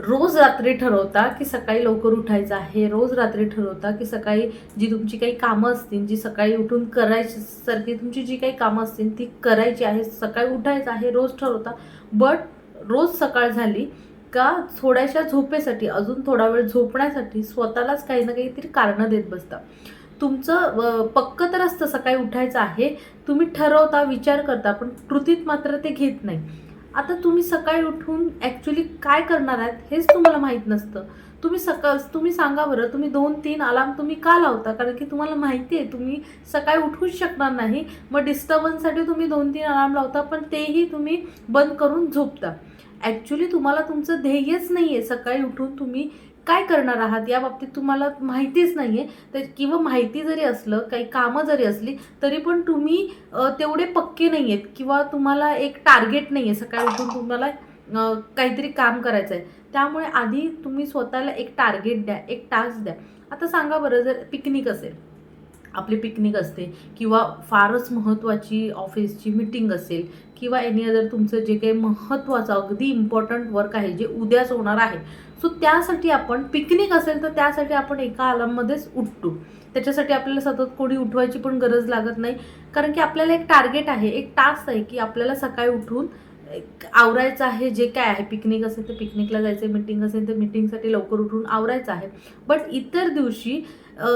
रोज रात्री ठरवता की सकाळी लवकर उठायचं आहे. रोज रात्री ठरवता की सकाळी जी तुमची काही कामं असतील जी सकाळी उठून करायची सारखी तुमची जी काही कामं असतील ती करायची आहे. सकाळी उठायचं आहे रोज ठरवता. बट रोज सकाळ झाली का थोड्याशा झोपेसाठी अजून थोडा वेळ झोपण्यासाठी स्वतःलाच काही ना काहीतरी कारणं देत बसता. तुमचं पक्कं पक्क तर असतं सकाळी उठायचं आहे. तुम्ही ठरवता विचार करता पण कृतीत मात्र ते घेत नाही. आता तुम्ही सकाळी उठून ॲक्च्युली काय करणार आहात हेच तुम्हाला माहीत नसतं. तुम्ही सकाळ तुम्ही सांगा बरं तुम्ही दोन तीन अलार्म तुम्ही का लावता? कारण की तुम्हाला माहिती आहे तुम्ही सकाळी उठूच शकणार नाही. मग डिस्टर्बन्ससाठी तुम्ही दोन तीन अलार्म लावता पण तेही तुम्ही बंद करून झोपता. ॲक्च्युली तुम्हाला तुमचं ध्येयच नाही आहे सकाळी उठून तुम्ही काय करणार आहात? या बाबतीत तुम्हाला माहितीच नाही आहे तर किंवा माहिती जरी असलं काही कामं जरी असली तरी पण तुम्ही तेवढे पक्के नाही आहेत किंवा तुम्हाला एक टार्गेट नाही आहे सकाळी उठून तुम्हाला काहीतरी काम करायचं आहे त्यामुळे आधी तुम्ही स्वतःला एक टार्गेट द्या एक टास्क द्या. आता सांगा बरं जर पिकनिक असेल आपली पिकनिक असते किंवा फारच महत्त्वाची ऑफिसची मिटिंग असेल किंवा एनी अदर तुमचं जे काही महत्त्वाचं अगदी इम्पॉर्टंट वर्क आहे जे उद्याच होणार आहे. सो त्यासाठी आपण पिकनिक असेल तर त्यासाठी आपण एका आलममध्येच उठतो. त्याच्यासाठी आपल्याला सतत कोणी उठवायची पण गरज लागत नाही. कारण की आपल्याला एक टार्गेट आहे एक टास्क आहे की आपल्याला सकाळी उठून एक आवरायचं आहे जे काय आहे पिकनिक असेल तर पिकनिकला जायचं मिटिंग असेल तर मिटिंगसाठी लवकर उठून आवरायचं आहे. बट इतर दिवशी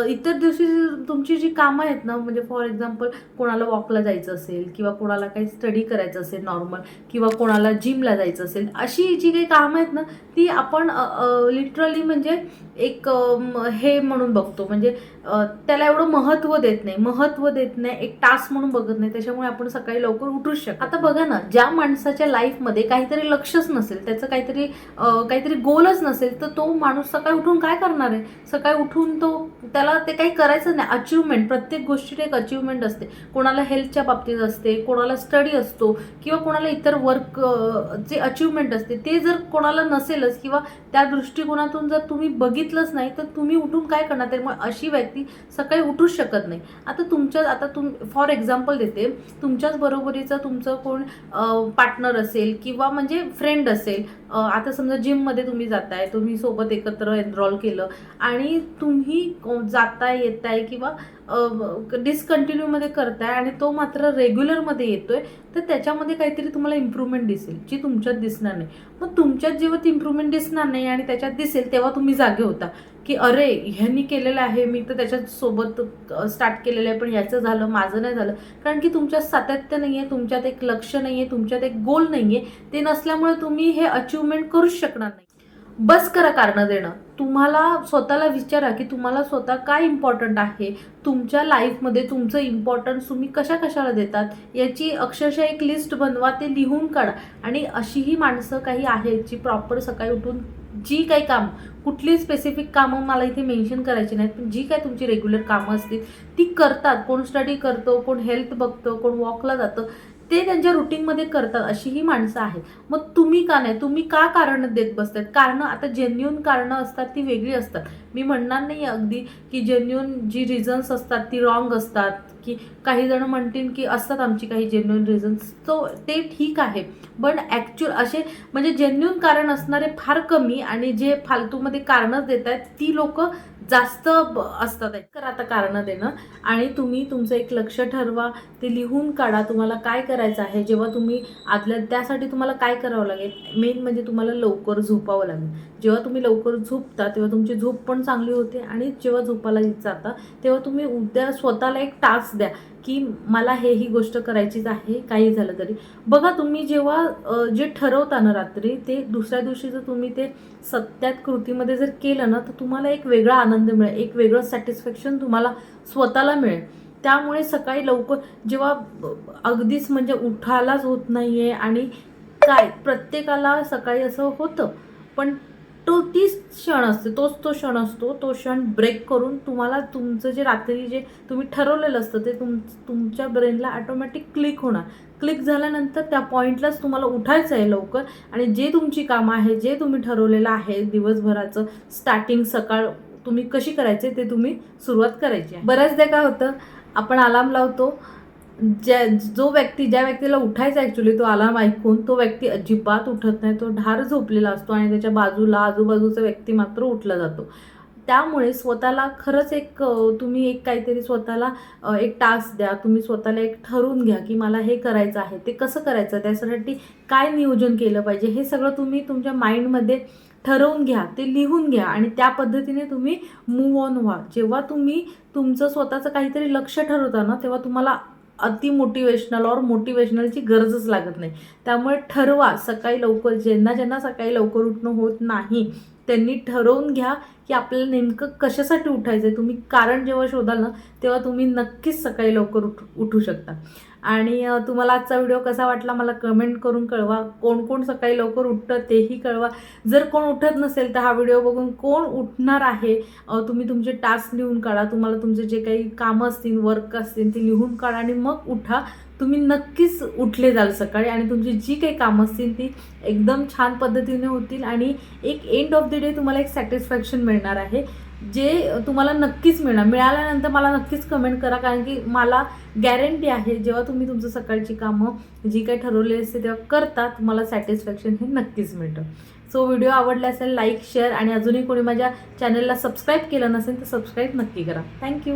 इतर दिवशी तुमची जी कामं आहेत ना म्हणजे फॉर एक्झाम्पल कोणाला वॉकला जायचं असेल किंवा कोणाला काही स्टडी करायचं असेल नॉर्मल किंवा कोणाला जिमला जायचं असेल अशी जी काही कामं आहेत ना ती आपण लिटरली म्हणजे एक हे म्हणून बघतो. म्हणजे त्याला एवढं महत्त्व देत नाही. महत्त्व देत नाही एक टास्क म्हणून बघत नाही. त्याच्यामुळे आपण सकाळी लवकर उठूच शकतो आता बघा ना ज्या माणसाच्या लाईफमध्ये काहीतरी लक्षच नसेल त्याचं काहीतरी काहीतरी गोलच नसेल तर तो माणूस सकाळी उठून काय करणार आहे? सकाळी उठून तो त्याला ते काही करायचं नाही. अचिव्हमेंट प्रत्येक गोष्टीत एक अचिव्हमेंट असते. कोणाला हेल्थच्या बाबतीत असते कोणाला स्टडी असतो किंवा कोणाला इतर वर्क जे अचिव्हमेंट असते ते जर कोणाला नसेलच किंवा त्या दृष्टिकोनातून जर तुम्ही बघितलंच नाही तर तुम्ही उठून काय करणार? त्यामुळे अशी व्यक्ती सकाळी उठूच शकत नाही. आता तुमच्या आता तुम फॉर एक्झाम्पल देते. तुमच्याच बरोबरीचं तुमचं कोण पार्टनर असेल किंवा म्हणजे फ्रेंड असेल आता समजा जिममध्ये तुम्ही जाताय तुम्ही सोबत एकत्र एनरॉल केलं आणि तुम्ही जाता जाताय येताय किंवा डिसकंटिन्यूमध्ये करताय आणि तो मात्र रेग्युलरमध्ये येतोय तर त्याच्यामध्ये काहीतरी तुम्हाला इम्प्रूव्हमेंट दिसेल जी तुमच्यात दिसणार नाही. मग तुमच्यात जेव्हा ती इम्प्रूव्हमेंट दिसणार नाही आणि त्याच्यात दिसेल तेव्हा तुम्ही जागे होता की अरे ह्यांनी केलेलं आहे मी तर त्याच्यासोबत स्टार्ट केलेलं आहे पण याचं झालं माझं नाही झालं. कारण की तुमच्यात सातत्य नाही आहे तुमच्यात एक लक्ष नाही आहे तुमच्यात एक गोल नाही आहे ते नसल्यामुळे तुम्ही हे अचिव्हमेंट करूच शकणार नाही. बस करा कारणं देणं. तुम्हाला स्वतःला विचारा की तुम्हाला स्वतः काय इम्पॉर्टंट आहे? तुमच्या लाईफमध्ये तुमचं इम्पॉर्टन्स तुम्ही कशा कशाला देतात? याची अक्षरशः एक लिस्ट बनवा ते लिहून काढा. आणि अशीही माणसं काही आहेत जी प्रॉपर सकाळी उठून जी काही काम कुठली स्पेसिफिक कामं मला इथे मेन्शन करायची नाहीत पण जी काय तुमची रेग्युलर कामं असतील ती करतात. कोण स्टडी करतो कोण हेल्थ बघतं कोण वॉकला जातं. ते त्यांच्या रुटीनमध्ये करतात अशी ही माणसं आहेत. मग तुम्ही का नाही? तुम्ही का कारणं देत बसतात? कारणं आता जेन्युन कारणं असतात ती वेगळी असतात. मी म्हणणार नाही अगदी की जेन्युन जी रिझन्स असतात ती रॉंग असतात. की काही जण म्हणतील की असतात आमची काही जेन्युन रिझन्स तो ते ठीक आहे. पण ॲक्च्युअल असे म्हणजे जेन्युन कारण असणारे फार कमी आणि जे फालतूमध्ये कारणं देत आहेत ती लोक जास्त ब- असतात तर आता कारणं देणं. आणि तुम्ही तुमचं एक लक्ष ठरवा. ते लिहून काढा तुम्हाला काय करायचं आहे. जेव्हा तुम्ही आदल्या त्यासाठी तुम्हाला काय करावं लागेल? मेन म्हणजे तुम्हाला लवकर झोपावं लागेल. जेव्हा तुम्ही लवकर झोपता तेव्हा तुमची झोप पण चांगली होते. आणि जेव्हा झोपायला जाता तेव्हा तुम्ही उद्या स्वतःला एक टास्क द्या. की मला हे ही गोष्ट करायचीच आहे काही झालं तरी. बघा तुम्ही जेव्हा जे ठरवता ना रात्री ते दुसऱ्या दिवशी जर तुम्ही ते सत्यात कृतीमध्ये जर केलं ना तर तुम्हाला एक वेगळा आनंद मिळेल एक वेगळं सॅटिस्फॅक्शन तुम्हाला स्वतःला मिळेल. त्यामुळे सकाळी लवकर जेव्हा अगदीच म्हणजे उठायलाच होत नाही आहे आणि काय प्रत्येकाला सकाळी असं होतं. पण तो तीच क्षण असते तोच तो क्षण असतो तो क्षण ब्रेक करून तुम्हाला तुमचं जे रात्री जे तुम्ही ठरवलेलं असतं ते तुम तुमच्या ब्रेनला ॲटोमॅटिक क्लिक होणार. क्लिक झाल्यानंतर त्या पॉईंटलाच तुम्हाला उठायचं आहे लवकर आणि जे तुमची कामं आहे जे तुम्ही ठरवलेलं आहे दिवसभराचं स्टार्टिंग सकाळ तुम्ही कशी करायचे ते तुम्ही सुरुवात करायची आहे. बऱ्याचदा काय होतं आपण अलार्म लावतो ज्या जो व्यक्ती ज्या व्यक्तीला उठायचा ॲक्च्युली तो अलार्म ऐकून तो व्यक्ती अजिबात उठत नाही. तो ढार झोपलेला असतो आणि त्याच्या बाजूला आजूबाजूचा व्यक्ती मात्र उठला जातो. त्यामुळे स्वतःला खरंच एक तुम्ही एक काहीतरी स्वतःला एक टास्क द्या. तुम्ही स्वतःला एक ठरवून घ्या की मला हे करायचं आहे. ते कसं करायचं? त्यासाठी काय नियोजन केलं पाहिजे? हे सगळं तुम्ही तुमच्या माइंडमध्ये ठरवून घ्या. ते लिहून घ्या आणि त्या पद्धतीने तुम्ही मूव ऑन व्हा. जेव्हा तुम्ही तुमचं स्वतःचं काहीतरी लक्ष ठरवता ना तेव्हा तुम्हाला अति मोटिवेशनल और मोटिवेशनलची गरजच लागत नाही. त्यामुळे ठरवा सकाळी लवकर ज्यांना ज्यांना सकाळी लवकर उठणं होत नाही त्यांनी ठरवून घ्या की आपल्याला नेमकं कशासाठी उठायचं आहे तुम्ही कारण जेव्हा शोधाल ना तेव्हा तुम्ही नक्कीच सकाळी लवकर उठ उठू शकता. आणि तुम्हाला आजचा व्हिडिओ कसा वाटला मला कमेंट करून कळवा. कोण कोण सकाळी लवकर उठतं तेही कळवा. जर कोण उठत नसेल तर हा व्हिडिओ बघून कोण उठणार आहे तुम्ही तुमचे टास्क लिहून काढा. तुम्हाला तुमचे जे काही कामं असतील वर्क असतील ते लिहून काढा आणि मग उठा. तुम्ही नक्कीच उठले जाल सकाळी आणि तुमची जी काही कामं असतील ती एकदम छान पद्धतीने होतील आणि एक एंड ऑफ द डे तुम्हाला एक सॅटिस्फॅक्शन मिळणार आहे. जे तुम्हाला नक्कीच मिळणार. मिळाल्यानंतर मला नक्कीच कमेंट करा कारण की मला गॅरंटी आहे जेव्हा तुम्ही तुमचं सकाळची कामं जी काही ठरवलेली असते तेव्हा करता तुम्हाला सॅटिस्फॅक्शन हे नक्कीच मिळतं. सो व्हिडिओ आवडला असेल लाईक शेअर आणि अजूनही कोणी माझ्या चॅनलला सबस्क्राईब केलं नसेल तर सबस्क्राईब नक्की करा. थँक्यू